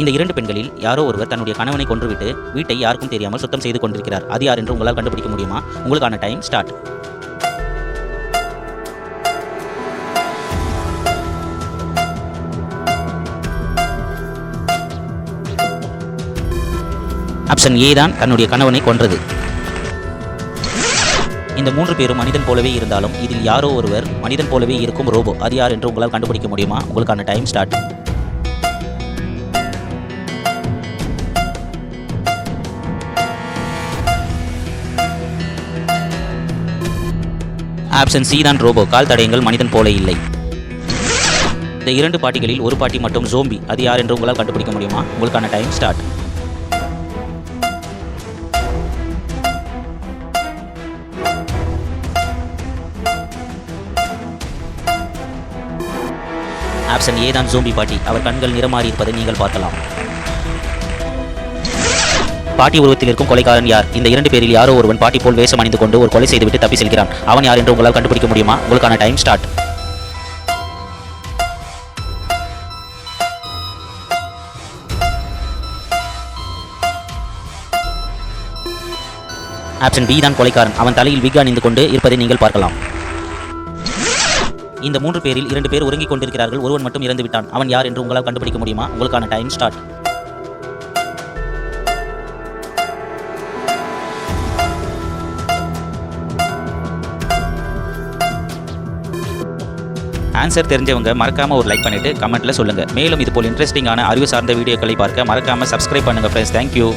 இந்த இரண்டு பெண்களில் யாரோ ஒருவர் தன்னுடைய கணவனை கொன்றுவிட்டு வீட்டை யாருக்கும் தெரியாமல் சுத்தம் செய்து கொண்டிருக்கிறார். அது யார் என்று உங்களால் கண்டுபிடிக்க முடியுமா? உங்களுக்கான டைம் ஸ்டார்ட். ஆப்ஷன் ஏ தான் தன்னுடைய கணவனை கொன்றது. இந்த மூன்று பேரும் மனிதன் போலவே இருந்தாலும் இதில் யாரோ ஒருவர் மனிதன் போலவே இருக்கும் ரோபோ. அது யார் என்று உங்களால் கண்டுபிடிக்க முடியுமா? உங்களுக்கான டைம் ஸ்டார்ட். ஆப்ஷன் சி தான் ரோபோ கால் தடயங்கள் மனிதன் போல இல்லை. இந்த இரண்டு பாட்டிகளில் ஒரு பாட்டி மட்டும் ஜோம்பி அது யார் என்று உங்களால் கண்டுபிடிக்க முடியுமா? உங்களுக்கான டைம் ஸ்டார்ட் ஆப்ஷன் ஏ தான் ஜோம்பி பாட்டி. அவர் கண்கள் நிறமாறி இருப்பதை நீங்கள் பார்க்கலாம். பாட்டி உருவத்தில் இருக்கும் கொலைக்காரன் யார்? இந்த இரண்டு பேரில் யாரோ ஒருவன் பாட்டி போல் வேஷம் அணிந்து கொண்டு ஒரு கொலை செய்துவிட்டு தப்பி செல்கிறான். அவன் யார் என்று உங்களால் கண்டுபிடிக்க முடியுமா? உங்களுக்கான டைம் ஸ்டார்ட். ஆப்ஷன் பி தான் கொலைக்காரன் அவன் தலையில் விக் அணிந்து கொண்டு இருப்பதை நீங்கள் பார்க்கலாம். இந்த மூன்று பேரில் இரண்டு பேர் உறங்கிக் கொண்டிருக்கிறார்கள். ஒருவன் மட்டும் இறந்து விட்டான் அவன் யார் என்று உங்களால் கண்டுபிடிக்க முடியுமா? உங்களுக்கான டைம் ஸ்டார்ட். ஆன்சர் தெரிஞ்சவங்க மறக்காம ஒரு லைக் பண்ணிட்டு கமெண்ட்ல சொல்லுங்க. மேலும் இது போல் இன்ட்ரெஸ்டிங்கான அறிவு சார்ந்த வீடியோக்களை பார்க்க மறக்காம சப்ஸ்கிரைப் பண்ணுங்க ஃப்ரெண்ட்ஸ் தேங்க்யூ